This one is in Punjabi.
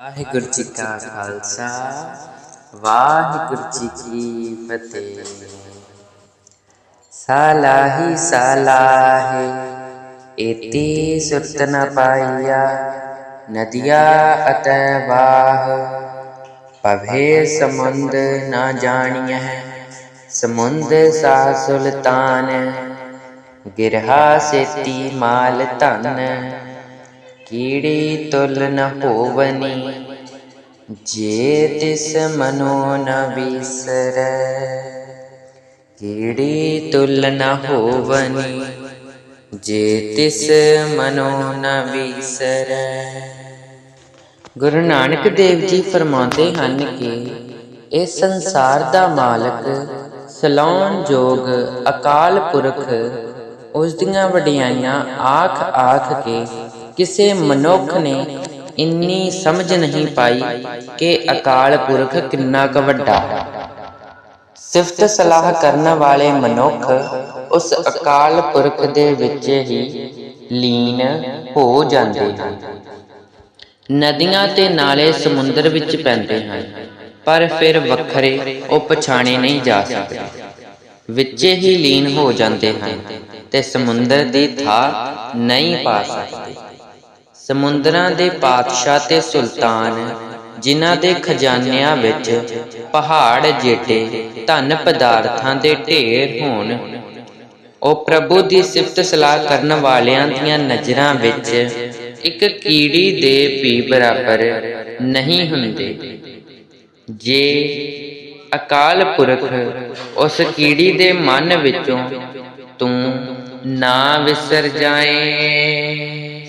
वाहिगुरु जी का खालसा, वाहेगुरु जी की फतेह। साला ही साला है एति सुरत न पाइया, नदिया अत वाह। पभे समुंद न जानिय, समुंद सा सुल्तान। गिरहा सेती माल तन ਕੀੜੀ ਤੁਲ ਨ ਹੋਵਨੀ, ਜੇ ਤਿਸ ਮਨੋ ਨ ਵਿਸਰੈ। ਕੀੜੀ ਤੁਲ ਨ ਹੋਵਨੀ, ਜੇ ਤਿਸ ਮਨੋ ਨ ਵਿਸਰੈ। ਗੁਰੂ ਨਾਨਕ ਦੇਵ ਜੀ ਫਰਮਾਉਂਦੇ ਹਨ ਕਿ ਇਹ ਸੰਸਾਰ ਦਾ ਮਾਲਕ, ਸਲਾਉਣ ਜੋਗ ਅਕਾਲ ਪੁਰਖ ਉਸ ਦੀਆਂ ਵਡਿਆਈਆਂ ਆਖ ਆਖ ਕੇ ਕਿਸੇ ਮਨੁੱਖ ਨੇ ਇੰਨੀ ਸਮਝ ਨਹੀਂ ਪਾਈ ਕਿ ਅਕਾਲ ਪੁਰਖ ਕਿੰਨਾ ਕੁ ਵੱਡਾ ਹੈ। ਸਿਫਤ ਸਲਾਹ ਕਰਨ ਵਾਲੇ ਮਨੁੱਖ ਉਸ ਅਕਾਲ ਪੁਰਖ ਦੇ ਵਿੱਚ ਹੀ ਲੀਨ ਹੋ ਜਾਂਦੇ ਹਨ। ਨਦੀਆਂ ਤੇ ਨਾਲੇ ਸਮੁੰਦਰ ਵਿੱਚ ਪੈਂਦੇ ਹਨ, ਪਰ ਫਿਰ ਵੱਖਰੇ ਉਹ ਪਛਾਣੇ ਨਹੀਂ ਜਾ ਸਕਦੇ। ਵਿੱਚੇ ਹੀ ਲੀਨ ਹੋ ਜਾਂਦੇ ਹਨ ਤੇ ਸਮੁੰਦਰ ਦੀ ਥਾਂ ਨਹੀਂ ਪਾ ਸਕਦੇ। ਸਮੁੰਦਰਾਂ ਦੇ ਪਾਤਸ਼ਾਹ ਤੇ ਸੁਲਤਾਨ, ਜਿਨ੍ਹਾਂ ਦੇ ਖਜ਼ਾਨਿਆਂ ਵਿੱਚ ਪਹਾੜ ਜੇਟੇ, ਧਨ ਪਦਾਰਥਾਂ ਦੇ ਢੇਰ ਹੋਣ, ਉਹ ਪ੍ਰਭੂ ਦੀ ਸਿਫਤ ਸਲਾਹ ਕਰਨ ਵਾਲਿਆਂ ਦੀਆਂ ਨਜ਼ਰਾਂ ਵਿੱਚ ਇੱਕ ਕੀੜੀ ਦੇ ਵੀ ਬਰਾਬਰ ਨਹੀਂ ਹੁੰਦੇ। ਜੇ ਅਕਾਲ ਪੁਰਖ ਉਸ ਕੀੜੀ ਦੇ ਮਨ ਵਿੱਚੋਂ ਤੂੰ ਨਾ ਵਿਸਰ ਜਾਏ।